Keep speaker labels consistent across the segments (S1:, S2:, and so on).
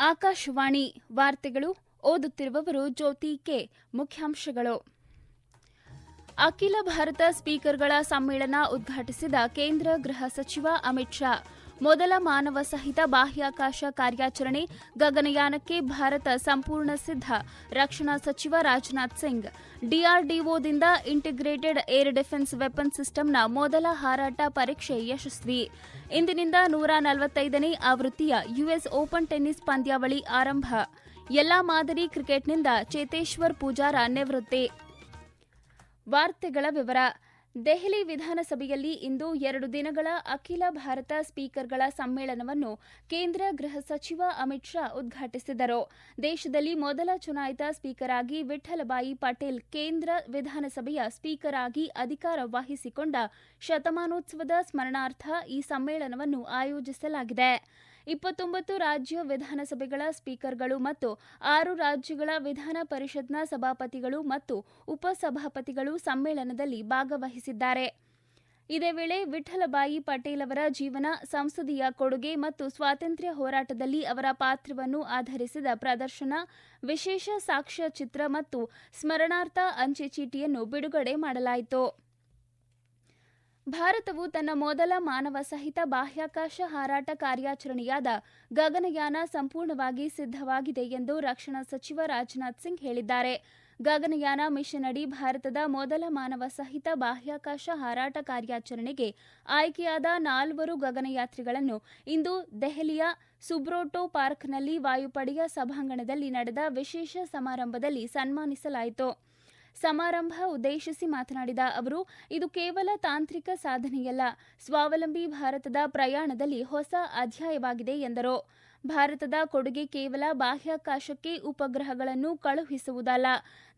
S1: ಆಕಾಶವಾಣಿ ವಾರ್ತೆಗಳು ಓದುತ್ತಿರುವವರು ಜ್ಯೋತಿ ಕೆ. ಮುಖ್ಯಾಂಶಗಳು. ಅಖಿಲ ಭಾರತ ಸ್ಪೀಕರ್ಗಳ ಸಮ್ಮೇಳನ ಉದ್ಘಾಟಿಸಿದ ಕೇಂದ್ರ ಗೃಹ ಸಚಿವ ಅಮಿತ್ ಶಾ ಮೊದಲ ಮಾನವ ಸಹಿತ ಬಾಹ್ಯಾಕಾಶ ಕಾರ್ಯಾಚರಣೆ ಗಗನಯಾನಕ್ಕೆ ಭಾರತ ಸಂಪೂರ್ಣ ಸಿದ್ಧ. ರಕ್ಷಣಾ ಸಚಿವ ರಾಜನಾಥ್ ಸಿಂಗ್. ಡಿಆರ್ಡಿಒದಿಂದ ಇಂಟಿಗ್ರೇಟೆಡ್ ಏರ್ ಡಿಫೆನ್ಸ್ ವೆಪನ್ ಸಿಸ್ಟಂನ ಮೊದಲ ಹಾರಾಟ ಪರೀಕ್ಷೆ ಯಶಸ್ವಿ. ಇಂದಿನಿಂದ ನೂರ ನಲವತ್ತೈದನೇ ಆವೃತ್ತಿಯ ಯುಎಸ್ ಓಪನ್ ಟೆನ್ನಿಸ್ ಪಂದ್ಯಾವಳಿ ಆರಂಭ. ಎಲ್ಲಾ ಮಾದರಿ ಕ್ರಿಕೆಟ್ನಿಂದ ಚೇತೇಶ್ವರ್ ಪೂಜಾರ ನಿವೃತ್ತಿ. ವಾರ್ತೆಗಳ ವಿವರ. ದೆಹಲಿ ವಿಧಾನಸಭೆಯಲ್ಲಿ ಇಂದು ಎರಡು ದಿನಗಳ ಅಖಿಲ ಭಾರತ ಸ್ಪೀಕರ್ಗಳ ಸಮ್ಮೇಳನವನ್ನು ಕೇಂದ್ರ ಗೃಹ ಸಚಿವ ಅಮಿತ್ ಶಾ ಉದ್ಘಾಟಿಸಿದರು. ದೇಶದಲ್ಲಿ ಮೊದಲ ಚುನಾಯಿತ ಸ್ಪೀಕರ್ ಆಗಿ ವಿಠಲಬಾಯಿ ಪಟೇಲ್ ಕೇಂದ್ರ ವಿಧಾನಸಭೆಯ ಸ್ಪೀಕರ್ ಆಗಿ ಅಧಿಕಾರ ವಹಿಸಿಕೊಂಡ ಶತಮಾನೋತ್ಸವದ ಸ್ಮರಣಾರ್ಥ ಈ ಸಮ್ಮೇಳನವನ್ನು ಆಯೋಜಿಸಲಾಗಿದೆ. ಇಪ್ಪತ್ತೊಂಬತ್ತು ರಾಜ್ಯ ವಿಧಾನಸಭೆಗಳ ಸ್ಪೀಕರ್ಗಳು ಮತ್ತು ಆರು ರಾಜ್ಯಗಳ ವಿಧಾನ ಪರಿಷತ್ನ ಸಭಾಪತಿಗಳು ಮತ್ತು ಉಪಸಭಾಪತಿಗಳು ಸಮ್ಮೇಳನದಲ್ಲಿ ಭಾಗವಹಿಸಿದ್ದಾರೆ. ಇದೇ ವೇಳೆ ವಿಠಲಬಾಯಿ ಪಟೇಲ್ ಅವರ ಜೀವನ, ಸಂಸದೀಯ ಕೊಡುಗೆ ಮತ್ತು ಸ್ವಾತಂತ್ರ್ಯ ಹೋರಾಟದಲ್ಲಿ ಅವರ ಪಾತ್ರವನ್ನು ಆಧರಿಸಿದ ಪ್ರದರ್ಶನ, ವಿಶೇಷ ಸಾಕ್ಷ್ಯಚಿತ್ರ ಮತ್ತು ಸ್ಮರಣಾರ್ಥ ಅಂಚೆ ಚೀಟಿಯನ್ನು ಬಿಡುಗಡೆ ಮಾಡಲಾಯಿತು. ಭಾರತವು ತನ್ನ ಮೊದಲ ಮಾನವ ಸಹಿತ ಬಾಹ್ಯಾಕಾಶ ಹಾರಾಟ ಕಾರ್ಯಾಚರಣೆಯಾದ ಗಗನಯಾನ ಸಂಪೂರ್ಣವಾಗಿ ಸಿದ್ಧವಾಗಿದೆ ಎಂದು ರಕ್ಷಣಾ ಸಚಿವ ರಾಜನಾಥ್ ಸಿಂಗ್ ಹೇಳಿದ್ದಾರೆ. ಗಗನಯಾನ ಮಿಷನ್ ಅಡಿ ಭಾರತದ ಮೊದಲ ಮಾನವ ಸಹಿತ ಬಾಹ್ಯಾಕಾಶ ಹಾರಾಟ ಕಾರ್ಯಾಚರಣೆಗೆ ಆಯ್ಕೆಯಾದ ನಾಲ್ವರು ಗಗನಯಾತ್ರಿಗಳನ್ನು ಇಂದು ದೆಹಲಿಯ ಸುಬ್ರೋಟೋ ಪಾರ್ಕ್ನಲ್ಲಿ ವಾಯುಪಡೆಯ ಸಭಾಂಗಣದಲ್ಲಿ ನಡೆದ ವಿಶೇಷ ಸಮಾರಂಭದಲ್ಲಿ ಸನ್ಮಾನಿಸಲಾಯಿತು. ಸಮಾರಂಭ ಉದ್ದೇಶಿಸಿ ಮಾತನಾಡಿದ ಅವರು, ಇದು ಕೇವಲ ತಾಂತ್ರಿಕ ಸಾಧನೆಯಲ್ಲ, ಸ್ವಾವಲಂಬಿ ಭಾರತದ ಪ್ರಯಾಣದಲ್ಲಿ ಹೊಸ ಅಧ್ಯಾಯವಾಗಿದೆ ಎಂದರು. ಭಾರತದ ಕೊಡುಗೆ ಕೇವಲ ಬಾಹ್ಯಾಕಾಶಕ್ಕೆ ಉಪಗ್ರಹಗಳನ್ನು ಕಳುಹಿಸುವುದಲ್ಲ,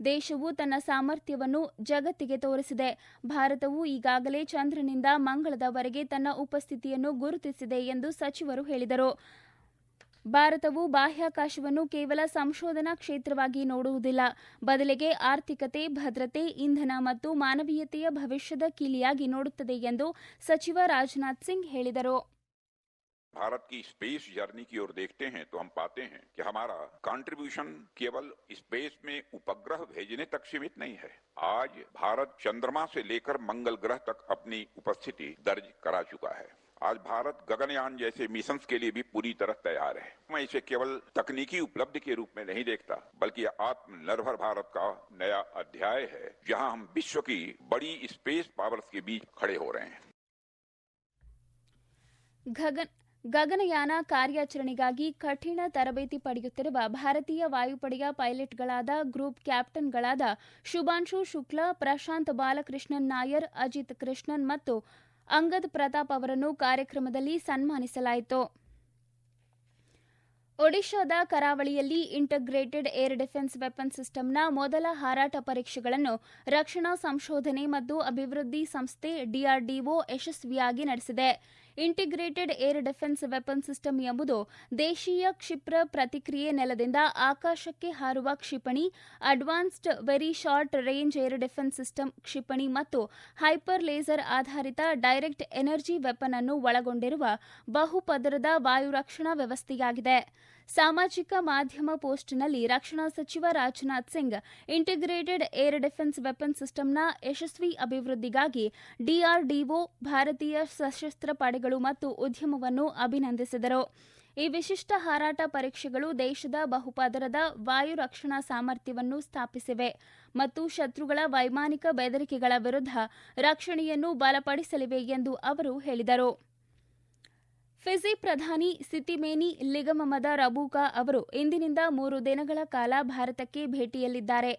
S1: ದೇಶವು ತನ್ನ ಸಾಮರ್ಥ್ಯವನ್ನು ಜಗತ್ತಿಗೆ ತೋರಿಸಿದೆ. ಭಾರತವು ಈಗಾಗಲೇ ಚಂದ್ರನಿಂದ ಮಂಗಳದವರೆಗೆ ತನ್ನ ಉಪಸ್ಥಿತಿಯನ್ನು ಗುರುತಿಸಿದೆ ಎಂದು ಸಚಿವರು ಹೇಳಿದರು. ಭಾರತವು ಬಾಹ್ಯಾಕಾಶವನ್ನು ಕೇವಲ ಸಂಶೋಧನಾ ಕ್ಷೇತ್ರವಾಗಿ ನೋಡುವುದಿಲ್ಲ ಬದಲಿಗೆ ಆರ್ಥಿಕತೆ ಭದ್ರತೆ ಇಂಧನ ಮತ್ತು ಮಾನವೀಯತೆಯ ಭವಿಷ್ಯದ ಕೀಲಿಯಾಗಿ ನೋಡುತ್ತದೆ ಎಂದು ಸಚಿವ ರಾಜನಾಥ್ ಸಿಂಗ್ ಹೇಳಿದರು
S2: भारत की स्पेस जर्नी की ओर देखते हैं तो हम पाते हैं कि हमारा कंट्रीब्यूशन केवल स्पेस में उपग्रह भेजने तक सीमित नहीं है आज भारत चंद्रमा से लेकर मंगल ग्रह तक अपनी उपस्थिति दर्ज करा चुका है आज भारत गगनयान जैसे मिशन के लिए भी पूरी तरह तैयार है मैं इसे केवल तकनीकी उपलब्धि के रूप में नहीं देखता बल्कि आत्मनिर्भर भारत का नया अध्याय है जहां हम विश्व की बड़ी स्पेस पावर्स के बीच खड़े हो रहे हैं
S1: ಗಗನ್ ಗಗನಯಾನ ಕಾರ್ಯಾಚರಣೆಗಾಗಿ ಕಠಿಣ ತರಬೇತಿ ಪಡೆಯುತ್ತಿರುವ ಭಾರತೀಯ ವಾಯುಪಡೆಯ ಪೈಲಟ್ಗಳಾದ ಗ್ರೂಪ್ ಕ್ಯಾಪ್ಟನ್ಗಳಾದ ಶುಭಾಂಶು ಶುಕ್ಲಾ ಪ್ರಶಾಂತ್ ಬಾಲಕೃಷ್ಣನ್ ನಾಯರ್ ಅಜಿತ್ ಕೃಷ್ಣನ್ ಮತ್ತು ಅಂಗದ್ ಪ್ರತಾಪ್ ಅವರನ್ನು ಕಾರ್ಯಕ್ರಮದಲ್ಲಿ ಸನ್ಮಾನಿಸಲಾಯಿತು. ಒಡಿಶಾದ ಕರಾವಳಿಯಲ್ಲಿ ಇಂಟಗ್ರೇಟೆಡ್ ಏರ್ ಡಿಫೆನ್ಸ್ ವೆಪನ್ ಸಿಸ್ಟಂನ ಮೊದಲ ಹಾರಾಟ ಪರೀಕ್ಷೆಗಳನ್ನು ರಕ್ಷಣಾ ಸಂಶೋಧನೆ ಮತ್ತು ಅಭಿವೃದ್ಧಿ ಸಂಸ್ಥೆ ಡಿಆರ್ಡಿಒ ಯಶಸ್ವಿಯಾಗಿ ನಡೆಸಿದೆ. Integrated air defence weapon system ಎಂಬುದು ದೇಶೀಯ ಕ್ಷಿಪ್ರ ಪ್ರತಿಕ್ರಿಯೆ ನೆಲದಿಂದ ಆಕಾಶಕ್ಕೆ ಹಾರುವ ಕ್ಷಿಪಣಿ, advanced very short range air defence system ಕ್ಷಿಪಣಿ ಮತ್ತು ಹೈಪರ್ ಲೇಸರ್ ಆಧಾರಿತ ಡೈರೆಕ್ಟ್ ಎನರ್ಜಿ ವೆಪನ್ ಅನ್ನು ಒಳಗೊಂಡಿರುವ ಬಹುಪದರದ ವಾಯು ರಕ್ಷಣಾ ವ್ಯವಸ್ಥೆಯಾಗಿದೆ. ಸಾಮಾಜಿಕ ಮಾಧ್ಯಮ ಪೋಸ್ಟ್ನಲ್ಲಿ ರಕ್ಷಣಾ ಸಚಿವ Rajnath Singh, integrated air defence weapon ಸಿಸ್ಟಂನ ಯಶಸ್ವಿ ಅಭಿವೃದ್ಧಿಗಾಗಿ ಡಿಆರ್ಡಿಒ ಭಾರತೀಯ ಸಶಸ್ತ್ರ ಪಡೆಗಳು ಮತ್ತು ಉದ್ಯಮವನ್ನು ಅಭಿನಂದಿಸಿದರು. ಈ ವಿಶಿಷ್ಟ ಹಾರಾಟ ಪರೀಕ್ಷೆಗಳು ದೇಶದ ಬಹುಪದರದ ವಾಯು ರಕ್ಷಣಾ ಸಾಮರ್ಥ್ಯವನ್ನು ಸ್ಥಾಪಿಸಿವೆ ಮತ್ತು ಶತ್ರುಗಳ ವೈಮಾನಿಕ ಬೆದರಿಕೆಗಳ ವಿರುದ್ಧ ರಕ್ಷಣೆಯನ್ನು ಬಲಪಡಿಸಲಿವೆ ಎಂದು ಅವರು ಹೇಳಿದರು. ಫಿಜಿ ಪ್ರಧಾನಿ ಸಿತಿಮೇನಿ ಲಿಗಮಮದ ರಬೂಕಾ ಅವರು ಇಂದಿನಿಂದ ಮೂರು ದಿನಗಳ ಕಾಲ ಭಾರತಕ್ಕೆ ಭೇಟಿಯಲ್ಲಿದ್ದಾರೆ.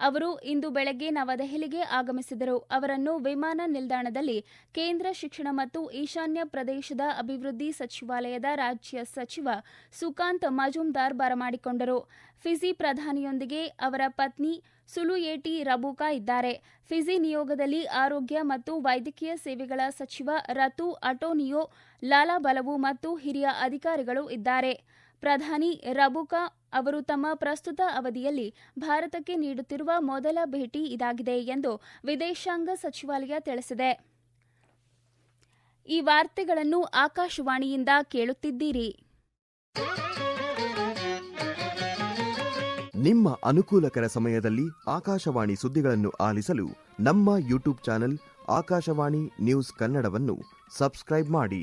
S1: ಅವರು ಇಂದು ಬೆಳಗ್ಗೆ ನವದೆಹಲಿಗೆ ಆಗಮಿಸಿದರು. ಅವರನ್ನು ವಿಮಾನ ನಿಲ್ದಾಣದಲ್ಲಿ ಕೇಂದ್ರ ಶಿಕ್ಷಣ ಮತ್ತು ಈಶಾನ್ಯ ಪ್ರದೇಶದ ಅಭಿವೃದ್ಧಿ ಸಚಿವಾಲಯದ ರಾಜ್ಯ ಸಚಿವ ಸುಕಾಂತ್ ಮಜುಂದಾರ್ ಬರಮಾಡಿಕೊಂಡರು. ಫಿಜಿ ಪ್ರಧಾನಿಯೊಂದಿಗೆ ಅವರ ಪತ್ನಿ ಸುಲುಯೇಟಿ ರಬೂಕಾ ಇದ್ದಾರೆ. ಫಿಜಿ ನಿಯೋಗದಲ್ಲಿ ಆರೋಗ್ಯ ಮತ್ತು ವೈದ್ಯಕೀಯ ಸೇವೆಗಳ ಸಚಿವ ರತು ಅಟೋನಿಯೋ ಲಾಲಾಬಲವು ಮತ್ತು ಹಿರಿಯ ಅಧಿಕಾರಿಗಳು ಇದ್ದಾರೆ. ಪ್ರಧಾನಿ ರಬುಕಾ ಅವರು ತಮ್ಮ ಪ್ರಸ್ತುತ ಅವಧಿಯಲ್ಲಿ ಭಾರತಕ್ಕೆ ನೀಡುತ್ತಿರುವ ಮೊದಲ ಭೇಟಿ ಇದಾಗಿದೆ ಎಂದು ವಿದೇಶಾಂಗ ಸಚಿವಾಲಯ ತಿಳಿಸಿದೆ. ಈ ವಾರ್ತೆಗಳನ್ನು ಆಕಾಶವಾಣಿಯಿಂದ ಕೇಳುತ್ತಿದ್ದೀರಿ.
S3: ನಿಮ್ಮ ಅನುಕೂಲಕರ ಸಮಯದಲ್ಲಿ ಆಕಾಶವಾಣಿ ಸುದ್ದಿಗಳನ್ನು ಆಲಿಸಲು ನಮ್ಮ ಯೂಟ್ಯೂಬ್ ಚಾನೆಲ್ ಆಕಾಶವಾಣಿ ನ್ಯೂಸ್ ಕನ್ನಡವನ್ನು ಸಬ್ಸ್ಕ್ರೈಬ್ ಮಾಡಿ.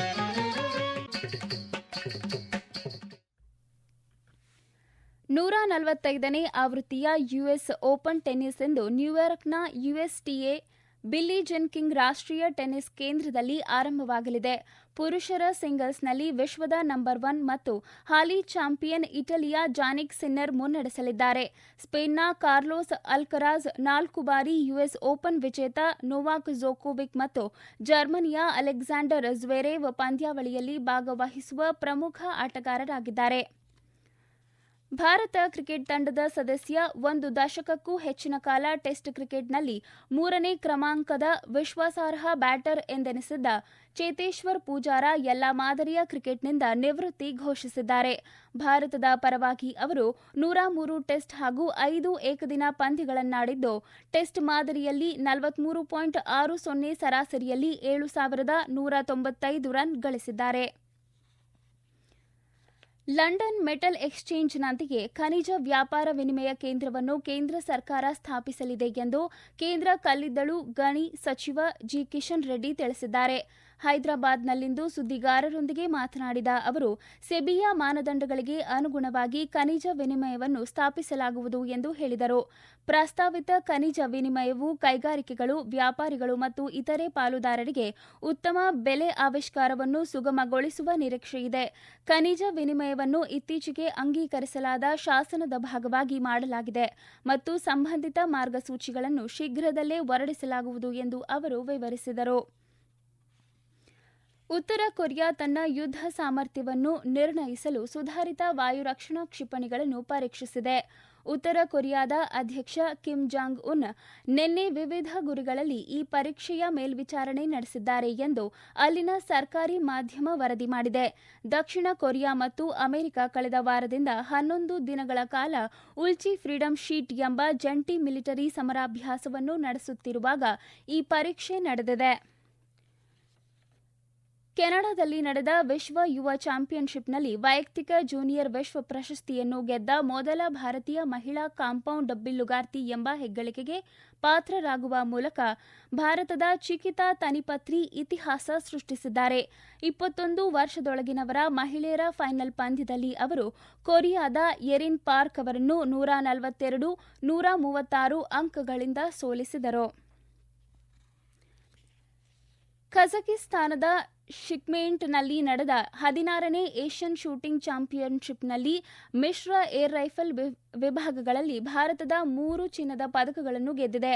S1: ನಲವತ್ತೈದನೇ ಆವೃತ್ತಿಯ ಯುಎಸ್ ಓಪನ್ ಟೆನ್ನಿಸ್ ಎಂದು ನ್ಯೂಯಾರ್ಕ್ನ ಯುಎಸ್ಟಿಎ ಬಿಲ್ಲಿ ಜೆನ್ಕಿಂಗ್ ರಾಷ್ಟ್ರೀಯ ಟೆನ್ನಿಸ್ ಕೇಂದ್ರದಲ್ಲಿ ಆರಂಭವಾಗಲಿದೆ. ಪುರುಷರ ಸಿಂಗಲ್ಸ್ನಲ್ಲಿ ವಿಶ್ವದ ನಂಬರ್ ಒನ್ ಮತ್ತು ಹಾಲಿ ಚಾಂಪಿಯನ್ ಇಟಲಿಯ ಜಾನಿಕ್ ಸಿನ್ನರ್ ಮುನ್ನಡೆಸಲಿದ್ದಾರೆ. ಸ್ಪೇನ್ನ ಕಾರ್ಲೋಸ್ ಅಲ್ಕರಾಜ್ ನಾಲ್ಕು ಬಾರಿ ಯುಎಸ್ ಓಪನ್ ವಿಜೇತ ನೋವಾಕ್ ಜೋಕೋವಿಕ್ ಮತ್ತು ಜರ್ಮನಿಯ ಅಲೆಕ್ಸಾಂಡರ್ ಜ್ವೆರೇವ್ ಪಂದ್ಯಾವಳಿಯಲ್ಲಿ ಭಾಗವಹಿಸುವ ಪ್ರಮುಖ ಆಟಗಾರರಾಗಿದ್ದಾರೆ. ಭಾರತ ಕ್ರಿಕೆಟ್ ತಂಡದ ಸದಸ್ಯ ಒಂದು ದಶಕಕ್ಕೂ ಹೆಚ್ಚಿನ ಕಾಲ ಟೆಸ್ಟ್ ಕ್ರಿಕೆಟ್ನಲ್ಲಿ ಮೂರನೇ ಕ್ರಮಾಂಕದ ವಿಶ್ವಾಸಾರ್ಹ ಬ್ಯಾಟರ್ ಎಂದೆನಿಸಿದ್ದ ಚೇತೇಶ್ವರ್ ಪೂಜಾರ ಎಲ್ಲಾ ಮಾದರಿಯ ಕ್ರಿಕೆಟ್ನಿಂದ ನಿವೃತ್ತಿ ಘೋಷಿಸಿದ್ದಾರೆ. ಭಾರತದ ಪರವಾಗಿ ಅವರು ನೂರ ಮೂರು ಟೆಸ್ಟ್ ಹಾಗೂ ಐದು ಏಕದಿನ ಪಂದ್ಯಗಳನ್ನಾಡಿದ್ದು, ಟೆಸ್ಟ್ ಮಾದರಿಯಲ್ಲಿ ನಲವತ್ಮೂರು ಪಾಯಿಂಟ್ ಆರು ಸೊನ್ನೆ ಸರಾಸರಿಯಲ್ಲಿ ಏಳು ಸಾವಿರದ ನೂರ ತೊಂಬತ್ತೈದು ರನ್ ಗಳಿಸಿದ್ದಾರೆ. ಲಂಡನ್ ಮೆಟಲ್ ಎಕ್ಸ್ಚೇಂಜ್ನಂತೆಯೇ ಖನಿಜ ವ್ಯಾಪಾರ ವಿನಿಮಯ ಕೇಂದ್ರವನ್ನು ಕೇಂದ್ರ ಸರ್ಕಾರ ಸ್ಥಾಪಿಸಲಿದೆ ಎಂದು ಕೇಂದ್ರ ಕಲ್ಲಿದ್ದಲು ಗಣಿ ಸಚಿವ ಜಿ. ಕಿಶನ್ ರೆಡ್ಡಿ ತಿಳಿಸಿದ್ದಾರೆ. ಹೈದರಾಬಾದ್ನಲ್ಲಿಂದು ಸುದ್ದಿಗಾರರೊಂದಿಗೆ ಮಾತನಾಡಿದ ಅವರು, ಸೆಬಿಯ ಮಾನದಂಡಗಳಿಗೆ ಅನುಗುಣವಾಗಿ ಖನಿಜ ವಿನಿಮಯವನ್ನು ಸ್ಥಾಪಿಸಲಾಗುವುದು ಎಂದು ಹೇಳಿದರು. ಪ್ರಸ್ತಾವಿತ ಖನಿಜ ವಿನಿಮಯವು ಕೈಗಾರಿಕೆಗಳು, ವ್ಯಾಪಾರಿಗಳು ಮತ್ತು ಇತರೆ ಪಾಲುದಾರರಿಗೆ ಉತ್ತಮ ಬೆಲೆ ಆವಿಷ್ಕಾರವನ್ನು ಸುಗಮಗೊಳಿಸುವ ನಿರೀಕ್ಷೆಯಿದೆ. ಖನಿಜ ವಿನಿಮಯವನ್ನು ಇತ್ತೀಚೆಗೆ ಅಂಗೀಕರಿಸಲಾದ ಶಾಸನದ ಭಾಗವಾಗಿ ಮಾಡಲಾಗಿದೆ ಮತ್ತು ಸಂಬಂಧಿತ ಮಾರ್ಗಸೂಚಿಗಳನ್ನು ಶೀಘ್ರದಲ್ಲೇ ಹೊರಡಿಸಲಾಗುವುದು ಎಂದು ಅವರು ವಿವರಿಸಿದರು. ಉತ್ತರ ಕೊರಿಯಾ ತನ್ನ ಯುದ್ಧ ಸಾಮರ್ಥ್ಯವನ್ನು ನಿರ್ಣಯಿಸಲು ಸುಧಾರಿತ ವಾಯು ರಕ್ಷಣಾ ಕ್ಷಿಪಣಿಗಳನ್ನು ಪರೀಕ್ಷಿಸಿದೆ. ಉತ್ತರ ಕೊರಿಯಾದ ಅಧ್ಯಕ್ಷ ಕಿಮ್ ಜಾಂಗ್ ಉನ್ ನಿನ್ನೆ ವಿವಿಧ ಗುರಿಗಳಲ್ಲಿ ಈ ಪರೀಕ್ಷೆಯ ಮೇಲ್ವಿಚಾರಣೆ ನಡೆಸಿದ್ದಾರೆ ಎಂದು ಅಲ್ಲಿನ ಸರ್ಕಾರಿ ಮಾಧ್ಯಮ ವರದಿ ಮಾಡಿದೆ. ದಕ್ಷಿಣ ಕೊರಿಯಾ ಮತ್ತು ಅಮೆರಿಕ ಕಳೆದ ವಾರದಿಂದ ಹನ್ನೊಂದು ದಿನಗಳ ಕಾಲ ಉಲ್ಚಿ ಫ್ರೀಡಂ ಶೀಟ್ ಎಂಬ ಜಂಟಿ ಮಿಲಿಟರಿ ಸಮರಾಭ್ಯಾಸವನ್ನು ನಡೆಸುತ್ತಿರುವಾಗ ಈ ಪರೀಕ್ಷೆ ನಡೆದಿದೆ. ಕೆನಡಾದಲ್ಲಿ ನಡೆದ ವಿಶ್ವ ಯುವ ಚಾಂಪಿಯನ್ಶಿಪ್ನಲ್ಲಿ ವೈಯಕ್ತಿಕ ಜೂನಿಯರ್ ವಿಶ್ವ ಪ್ರಶಸ್ತಿಯನ್ನು ಗೆದ್ದ ಮೊದಲ ಭಾರತೀಯ ಮಹಿಳಾ ಕಾಂಪೌಂಡ್ ಬಿಲ್ಲುಗಾರ್ತಿ ಎಂಬ ಹೆಗ್ಗಳಿಕೆಗೆ ಪಾತ್ರರಾಗುವ ಮೂಲಕ ಭಾರತದ ಚಿಕಿತಾ ತನಿಪತ್ರಿ ಇತಿಹಾಸ ಸೃಷ್ಟಿಸಿದ್ದಾರೆ. ಇಪ್ಪತ್ತೊಂದು ವರ್ಷದೊಳಗಿನವರ ಮಹಿಳೆಯರ ಫೈನಲ್ ಪಂದ್ಯದಲ್ಲಿ ಅವರು ಕೊರಿಯಾದ ಎರಿನ್ ಪಾರ್ಕ್ ಅವರನ್ನು ನೂರ ನಲವತ್ತೆರಡು, ನೂರ ಮೂವತ್ತಾರು ಅಂಕಗಳಿಂದ ಸೋಲಿಸಿದರು. ಕಜಕಿಸ್ತಾನದ ಶಿಕ್ಮೇಂಟ್ನಲ್ಲಿ ನಡೆದ ಹದಿನಾರನೇ ಏಷ್ಯನ್ ಶೂಟಿಂಗ್ ಚಾಂಪಿಯನ್ಶಿಪ್ನಲ್ಲಿ ಮಿಶ್ರ ಏರ್ ರೈಫಲ್ ವಿಭಾಗಗಳಲ್ಲಿ ಭಾರತದ ಮೂರು ಚಿನ್ನದ ಪದಕಗಳನ್ನು ಗೆದ್ದಿದೆ.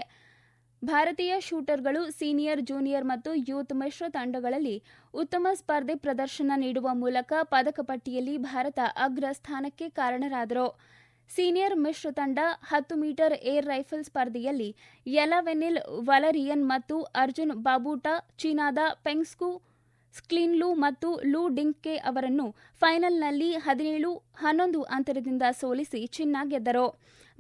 S1: ಭಾರತೀಯ ಶೂಟರ್ಗಳು ಸೀನಿಯರ್, ಜೂನಿಯರ್ ಮತ್ತು ಯೂತ್ ಮಿಶ್ರ ತಂಡಗಳಲ್ಲಿ ಉತ್ತಮ ಸ್ಪರ್ಧೆ ಪ್ರದರ್ಶನ ನೀಡುವ ಮೂಲಕ ಪದಕ ಪಟ್ಟಿಯಲ್ಲಿ ಭಾರತ ಅಗ್ರ ಸ್ಥಾನಕ್ಕೆ ಕಾರಣರಾದರು. ಸೀನಿಯರ್ ಮಿಶ್ರ ತಂಡ ಹತ್ತು ಮೀಟರ್ ಏರ್ ರೈಫಲ್ ಸ್ಪರ್ಧೆಯಲ್ಲಿ ಯಲವೆನಿಲ್ ವಲರಿಯನ್ ಮತ್ತು ಅರ್ಜುನ್ ಬಾಬೂಟಾ, ಚೀನಾದ ಪೆಂಗ್ಸ್ಕು ಸ್ಕ್ಲಿನ್ಲು ಮತ್ತು ಲೂ ಡಿಂಕೆ ಅವರನ್ನು ಫೈನಲ್ನಲ್ಲಿ ಹದಿನೇಳು ಹನ್ನೊಂದು ಅಂತರದಿಂದ ಸೋಲಿಸಿ ಚಿನ್ನ ಗೆದ್ದರು.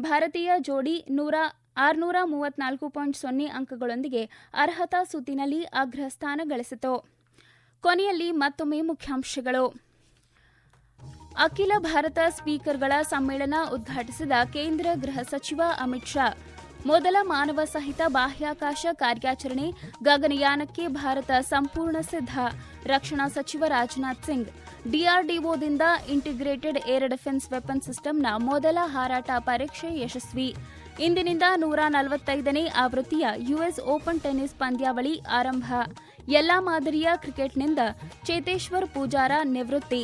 S1: ಭಾರತೀಯ ಜೋಡಿ ನೂರ ಆರುನೂರ ಮೂವತ್ನಾಲ್ಕು ಪಾಯಿಂಟ್ ಸೊನ್ನೆ ಅಂಕಗಳೊಂದಿಗೆ ಅರ್ಹತಾ ಸುತ್ತಿನಲ್ಲಿ ಅಗ್ರ ಸ್ಥಾನ ಗಳಿಸಿತು. ಕೊನೆಯಲ್ಲಿ ಮತ್ತೊಮ್ಮೆ ಮುಖ್ಯಾಂಶಗಳು. ಅಖಿಲ ಭಾರತ ಸ್ಪೀಕರ್ಗಳ ಸಮ್ಮೇಳನ ಉದ್ಘಾಟಿಸಿದ ಕೇಂದ್ರ ಗೃಹ ಸಚಿವ ಅಮಿತ್ ಶಾ ಮೊದಲ ಮಾನವ ಸಹಿತ ಬಾಹ್ಯಾಕಾಶ ಕಾರ್ಯಾಚರಣೆ ಗಗನಯಾನಕ್ಕೆ ಭಾರತ ಸಂಪೂರ್ಣ ಸಿದ್ಧ. ರಕ್ಷಣಾ ಸಚಿವ ರಾಜನಾಥ್ ಸಿಂಗ್, ಡಿಆರ್ಡಿಒದಿಂದ ಇಂಟಿಗ್ರೇಟೆಡ್ ಏರ್ ಡಿಫೆನ್ಸ್ ವೆಪನ್ ಸಿಸ್ಟಂನ ಮೊದಲ ಹಾರಾಟ ಪರೀಕ್ಷೆ ಯಶಸ್ವಿ. ಇಂದಿನಿಂದ ನೂರ ನಲವತ್ತೈದನೇ ಆವೃತ್ತಿಯ ಯುಎಸ್ ಓಪನ್ ಟೆನ್ನಿಸ್ ಪಂದ್ಯಾವಳಿ ಆರಂಭ. ಎಲ್ಲಾ ಮಾದರಿಯ ಕ್ರಿಕೆಟ್ನಿಂದ ಚೇತೇಶ್ವರ್ ಪೂಜಾರ ನಿವೃತ್ತಿ.